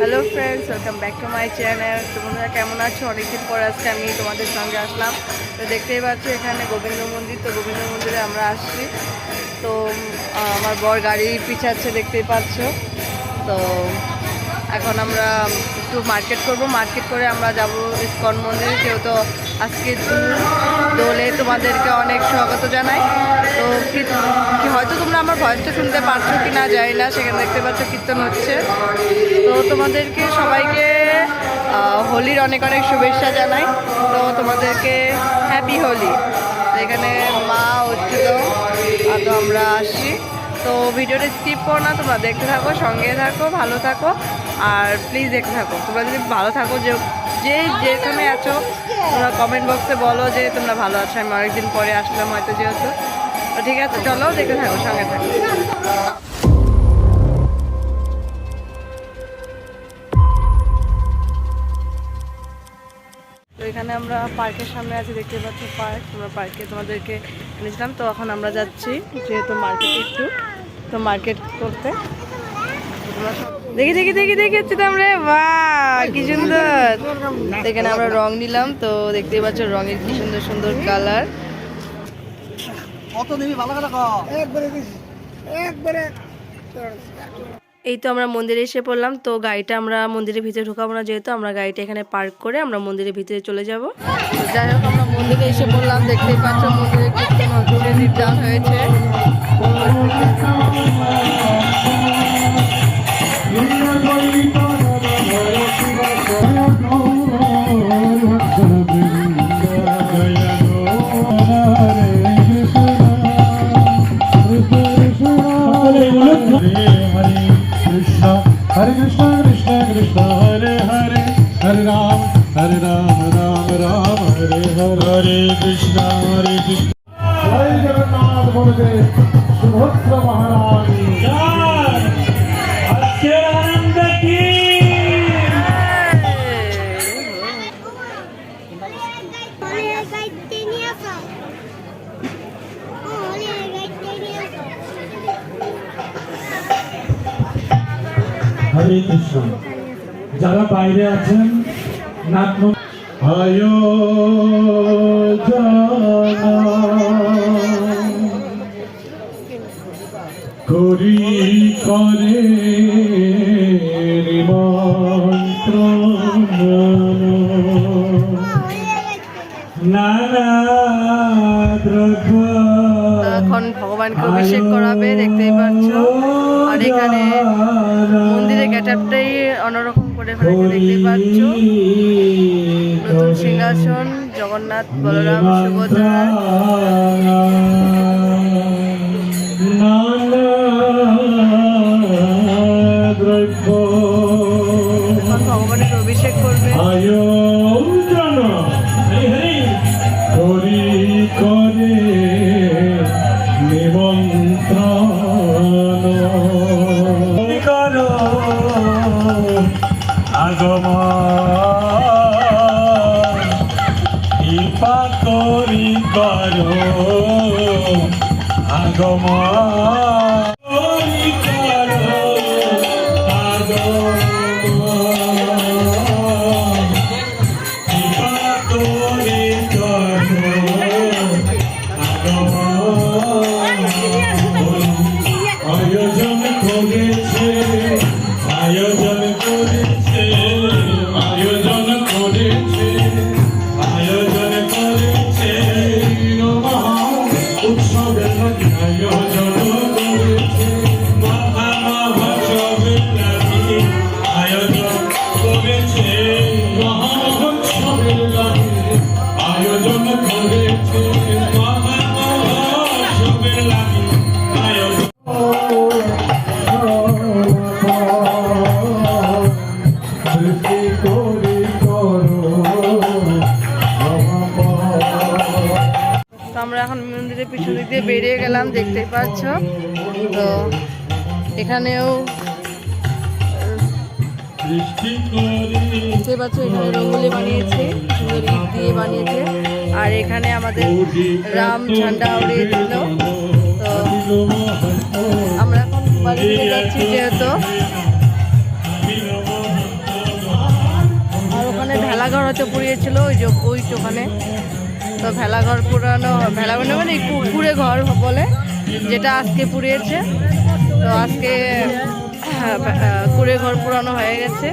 Hello friends welcome back to my channel তোমরা কেমন আছো? অনেকদিন পর আজকে আমি তোমাদের সঙ্গে আসলাম। তো দেখতেই পাচ্ছ এখানে গোবিন্দ মন্দির। তো গোবিন্দ মন্দিরে আমরা আসছি। তো আমার বর গাড়ি পিছাচ্ছে, দেখতেই পাচ্ছ। তো এখন আমরা একটু মার্কেট করব। মার্কেট করে আমরা যাব ইস্কন মন্দিরে যেহেতু আজকে দোল, তোমাদেরকে অনেক স্বাগত জানাই। তো হয়তো তোমরা আমার ভয়েসটা শুনতে পারছ কি না যাই না সেখানে দেখতে পাচ্ছ কীর্তন হচ্ছে। তো তোমাদেরকে সবাইকে হোলির অনেক অনেক শুভেচ্ছা জানাই। তো তোমাদেরকে হ্যাপি হোলি। এখানে মা হচ্ছিল তো আমরা আসছি। তো ভিডিওটা স্কিপ করো না তোমরা দেখতে থাকো সঙ্গে থাকো ভালো থাকো। আর প্লিজ দেখতে থাকো। তোমরা যদি ভালো থাকো, যে যে যেখানে আছো, তোমরা কমেন্ট বক্সে বলো যে তোমরা ভালো আছো। আমি অনেকদিন পরে আসলাম হয়তো যেহেতু। ঠিক আছে, চলো দেখতে থাকো, সঙ্গে থাকো। এখানে আমরা পার্কের সামনে আছি, দেখতে পাচ্ছ পার্ক। তোমরা পার্কে তোমাদেরকে এনেছিলাম। তো এখন আমরা যাচ্ছি, যেহেতু মার্কেটে একটু, তো মার্কেট করতে। তোমরা সব- দেখি দেখি দেখি দেখি হচ্ছে তো আমরা বাহ কি সুন্দর। তো এখানে আমরা রং নিলাম তো দেখতেই পাচ্ছ রঙের কি সুন্দর সুন্দর কালার। কত দিবি ভালো করে একবারে একবারে। এই তো আমরা মন্দিরে এসে পড়লাম তো গাড়িটা আমরা মন্দিরের ভিতরে ঢোকাবো না যেহেতু আমরা গাড়িটা এখানে পার্ক করে আমরা মন্দিরের ভিতরে চলে যাব। যাই হোক আমরা মন্দিরে এসে পড়লাম দেখতেই পাচ্ছ মন্দিরে কীর্তন হয়েছে। Hare, Hare Krishna, Hare Krishna. জয় জগন্নাথ বলদেব সুভদ্র মহারানী আজকের আনন্দ কি. হরে কৃষ্ণ যারা বাইরে আছেন নাট করি করে তো এখন ভগবানকে অভিষেক করাবে দেখতেই পাচ্ছ। আর এখানে মন্দিরের অন্যরকম করে ফেলেছে দেখতে পাচ্ছ। নতুন সিংহাসন জগন্নাথ বলরাম সুভদ্রা। ভগবানের অভিষেক করবে। করো আগম কৃপা করি করো আগম আমরা এখন মন্দিরের পিছন দিক বেরিয়ে গেলাম, দেখতেই পাচ্ছ। তো এখানেও, দেখতেই পাচ্ছ, এখানে রঙ্গোলি বানিয়েছে দিয়ে বানিয়েছে। আর এখানে আমাদের রাম ঝান্ডা উড়িয়ে দিল আমরা এখন বাড়ি যাচ্ছি যেহেতু। আর ওখানে ভেলাঘর হয়তো পুড়িয়েছিল ওই যে ওই ওখানে তো ভেলাঘর পুরানো ভেলাঘর মানে পুকুরে ঘর বলে যেটা আজকে পুড়িয়েছে। তো আজকে হ্যাঁ, কুড়ে ঘর পুরানো হয়ে গেছে।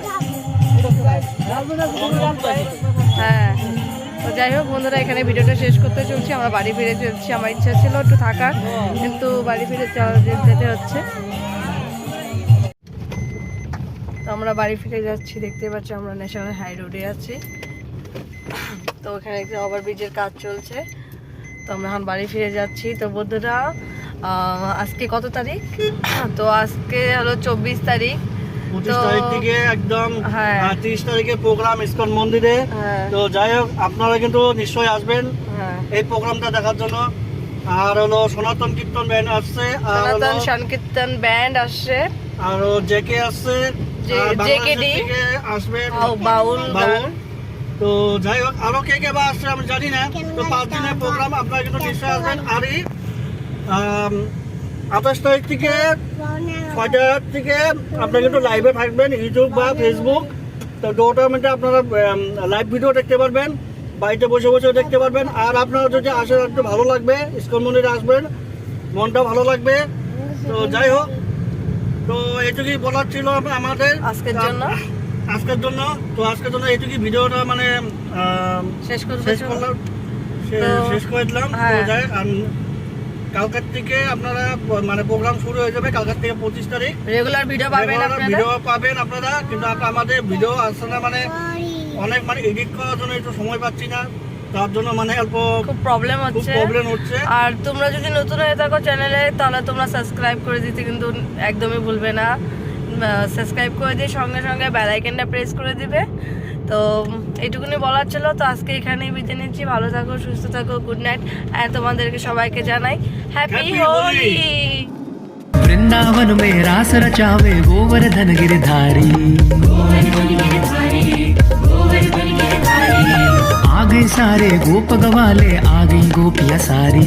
হ্যাঁ। তো যাই হোক, বন্ধুরা, এখানে ভিডিওটা শেষ করতে চলছি। আমরা বাড়ি ফিরে চলছি, আমার ইচ্ছা ছিল একটু থাকার, কিন্তু বাড়ি ফিরে যেতে হচ্ছে। তো আমরা বাড়ি ফিরে যাচ্ছি, দেখতে পাচ্ছি আমরা ন্যাশনাল হাই রোডে আছি। তো ওখানে একটা ওভার ব্রিজের কাজ চলছে, তো আমরা এখন বাড়ি ফিরে যাচ্ছি। তো বন্ধুরা আজকে কত তারিখ? তো আজকে হলো চব্বিশ তারিখ। পঁচিশ তারিখ থেকে একদম হ্যাঁ। তিরিশ তারিখে প্রোগ্রাম ইস্কন মন্দিরে। হ্যাঁ। তো যাই হোক আপনারা কিন্তু নিশ্চয়ই আসবেন হ্যাঁ। এই প্রোগ্রামটা দেখার জন্য। আর হলো সনাতন কীর্তন ব্যান্ড আসছে আর সনাতন সংকীর্তন ব্যান্ড আসছে। আরও জেকে আসছে থেকে আসবে বাউল গান। বাউল তো যাই হোক আরও কে কে বা আসছে আমি জানি না। তো পাঁচ দিনের প্রোগ্রাম আপনারা কিন্তু নিশ্চয়ই আসবেন। আর আঠাশ তারিখ থেকে ছয়টা থেকে আপনারা কিন্তু লাইভে থাকবেন ইউটিউব বা ফেসবুক তো দুটার মধ্যে আপনারা লাইভ ভিডিও দেখতে পারবেন বাড়িতে বসে বসে দেখতে পারবেন। আর আপনারা যদি আসেন একটু ভালো লাগবে ইস্কন মন্দিরে আসবেন মনটা ভালো লাগবে। তো যাই হোক তো এটুকুই বলার ছিল আম- আমাদের। আজকের জন্য। আজকের জন্য তো আজকের জন্য এটুকুই ভিডিওটা মানে শেষ শেষ করলাম। শেষ করে দিলাম। তো। যাই আম- কালকার থেকে আপনারা মানে প্রোগ্রাম শুরু হয়ে যাবে কালকার থেকে পঁচিশ তারিখ। রেগুলার ভিডিও পাবেন আপনারা? ভিডিও পাবেন আপনারা কিন্তু আমাদের ভিডিও আসছে না মানে অনেক মানে এডিট করার জন্য একটু সময় পাচ্ছি না। তার জন্য মানে অল্প খুব প্রবলেম হচ্ছে। প্রবলেম হচ্ছে। আর তোমরা যদি নতুন হয়ে থাকো চ্যানেলে তাহলে তোমরা সাবস্ক্রাইব করে দিতে কিন্তু একদমই ভুলবে না। সাবস্ক্রাইব করে দিয়ে সঙ্গে সঙ্গে বেল আইকনটা প্রেস করে দিবে। তো এইটুকুনি বলার ছিল তো আজকে এখানেই বিদায় নিচ্ছি ভালো থাকো সুস্থ থাকো গুড নাইট আর তোমাদেরকে সবাইকে জানাই happy Happy Holi Holi! Vrindavan में रास रचावे गोवर्धन गिरधारी आ गए सारे गोप गवाले आ गई गोपिया सारी